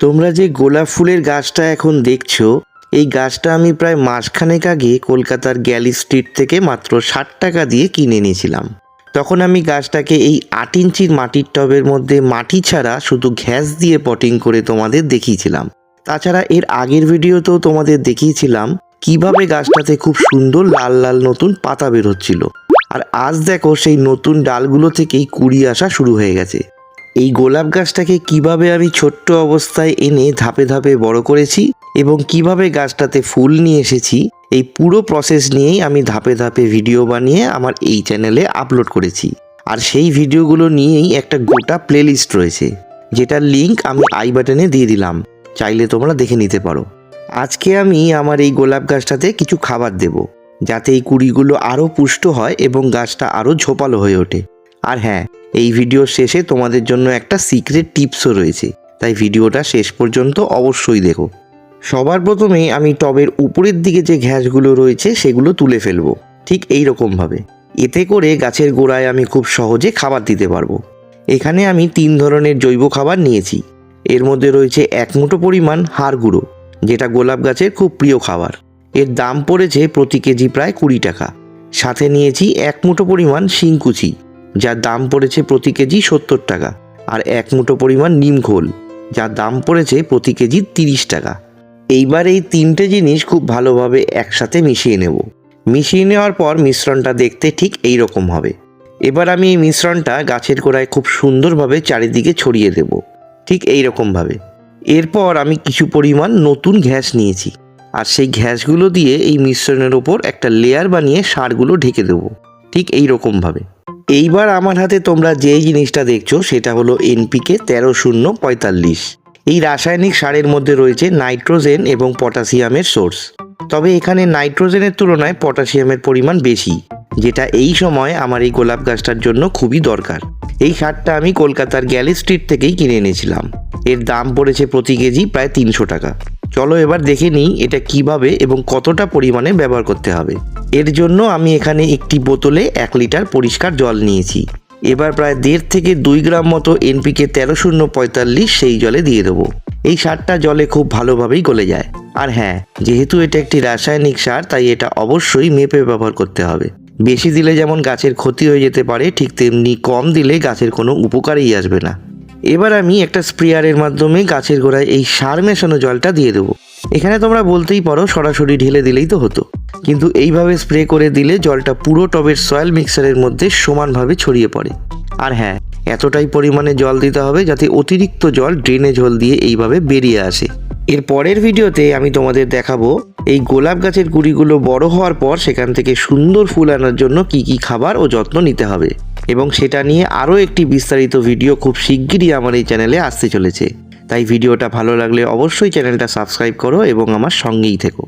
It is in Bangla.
তোমরা যে গোলাপ ফুলের গাছটা এখন দেখছ, এই গাছটা আমি প্রায় মাসখানেক আগে কলকাতার গ্যালি স্ট্রিট থেকে মাত্র ষাট টাকা দিয়ে কিনে নিয়েছিলাম তখন আমি গাছটাকে এই আট ইঞ্চির মাটির টবের মধ্যে মাটি ছাড়া শুধু ঘ্যাস দিয়ে পটিং করে তোমাদের দেখিয়েছিলাম। তাছাড়া এর আগের ভিডিওতেও তোমাদের দেখিয়েছিলাম কীভাবে গাছটাতে খুব সুন্দর লাল লাল নতুন পাতা বেরোচ্ছিল। আর আজ দেখো সেই নতুন ডালগুলো থেকেই কুড়ি আসা শুরু হয়ে গেছে। এই গোলাপ গাছটাকে কীভাবে আমি ছোট্ট অবস্থায় এনে ধাপে ধাপে বড় করেছি এবং কীভাবে গাছটাতে ফুল নিয়ে এসেছি, এই পুরো প্রসেস নিয়েই আমি ধাপে ধাপে ভিডিও বানিয়ে আমার এই চ্যানেলে আপলোড করেছি। আর সেই ভিডিওগুলো নিয়েই একটা গোটা প্লেলিস্ট রয়েছে, যেটার লিংক আমি আই বাটনে দিয়ে দিলাম। চাইলে তোমরা দেখে নিতে পারো। আজকে আমি আমার এই গোলাপ গাছটাতে কিছু খাবার দেব, যাতে এই কুড়িগুলো আরও পুষ্ট হয় এবং গাছটা আরও ঝোপালো হয়ে ওঠে। আর হ্যাঁ এই ভিডিওর শেষে তোমাদের জন্য একটা সিক্রেট টিপসও রয়েছে। তাই ভিডিওটা শেষ পর্যন্ত অবশ্যই দেখো। সবার প্রথমেই আমি টবের উপরের দিকে যে ঘ্যাসগুলো রয়েছে সেগুলো তুলে ফেলব। ঠিক এই রকমভাবে এতে করে গাছের গোড়ায় আমি খুব সহজে খাবার দিতে পারব। এখানে আমি তিন ধরনের জৈব খাবার নিয়েছি। এর মধ্যে রয়েছে এক মুঠো পরিমাণ হাড় গুঁড়ো, যেটা গোলাপ গাছের খুব প্রিয় খাবার। এর দাম পড়েছে প্রতি কেজি প্রায় কুড়ি টাকা। সাথে নিয়েছি এক মুঠো পরিমাণ শিংকুচি যার দাম পড়েছে প্রতি কেজি সত্তর টাকা, আর এক মুঠো পরিমাণ নিম খোল যার দাম পড়েছে প্রতি কেজি তিরিশ টাকা। এইবার এই তিনটে জিনিস খুব ভালোভাবে একসাথে মিশিয়ে নেব। মিশিয়ে নেওয়ার পর মিশ্রণটা দেখতে ঠিক এই রকম হবে। এবার আমি এই মিশ্রণটা গাছের গোড়ায় খুব সুন্দরভাবে চারিদিকে ছড়িয়ে দেব, ঠিক এই রকমভাবে এরপর আমি কিছু পরিমাণ নতুন ঘ্যাস নিয়েছি, আর সেই ঘ্যাসগুলো দিয়ে এই মিশ্রণের ওপর একটা লেয়ার বানিয়ে সারগুলো ঢেকে দেবো, ঠিক এই রকমভাবে এইবার আমার হাতে তোমরা যে জিনিসটা দেখছ, সেটা হলো এনপিকে তেরো শূন্য পঁয়তাল্লিশ। এই রাসায়নিক সারের মধ্যে রয়েছে নাইট্রোজেন এবং পটাশিয়ামের সোর্স। তবে এখানে নাইট্রোজেনের তুলনায় পটাশিয়ামের পরিমাণ বেশি, যেটা এই সময় আমার এই গোলাপ গাছটার জন্য খুবই দরকার। এই সারটা আমি কলকাতার গ্যালি স্ট্রিট থেকেই কিনে এনেছিলাম। এর দাম পড়েছে প্রতি কেজি প্রায় তিনশো টাকা। চলো এবার দেখে নিই এটা কীভাবে এবং কতটা পরিমাণে ব্যবহার করতে হবে। এর জন্য আমি এখানে একটি বোতলে এক লিটার পরিষ্কার জল নিয়েছি। এবার প্রায় দেড় থেকে দুই গ্রাম মতো এনপিকে তেরো শূন্য পঁয়তাল্লিশ সেই জলে দিয়ে দেবো। এই সারটা জলে খুব ভালোভাবেই গলে যায়। আর হ্যাঁ যেহেতু এটা একটি রাসায়নিক সার, তাই এটা অবশ্যই মেপে ব্যবহার করতে হবে। বেশি দিলে যেমন গাছের ক্ষতি হয়ে যেতে পারে, ঠিক তেমনি কম দিলে গাছের কোনো উপকারেই আসবে না। এবার আমি একটা স্প্রেয়ারের মাধ্যমে গাছের গোড়ায় এই সার মেশানো জলটা দিয়ে দেবো। এখানে তোমরা বলতেই পারো, সরাসরি ঢেলে দিলেই তো হতো। কিন্তু এইভাবে স্প্রে করে দিলে জলটা পুরো টবের সয়েল মিক্সারের মধ্যে সমানভাবে ছড়িয়ে পড়ে। আর হ্যাঁ এতটাই পরিমাণে জল দিতে হবে যাতে অতিরিক্ত জল ড্রেনে জল দিয়ে এইভাবে বেরিয়ে আসে। এর পরের ভিডিওতে আমি তোমাদের দেখাবো, এই গোলাপ গাছের গুঁড়িগুলো বড় হওয়ার পর সেখান থেকে সুন্দর ফুল আনার জন্য কি কি খাবার ও যত্ন নিতে হবে। এবং সেটা নিয়ে আরও একটি বিস্তারিত ভিডিও খুব শিগগিরই আমার এই চ্যানেলে আসতে চলেছে। তাই ভিডিওটা ভালো লাগলে অবশ্যই চ্যানেলটা সাবস্ক্রাইব করো এবং আমার সঙ্গেই থেকো।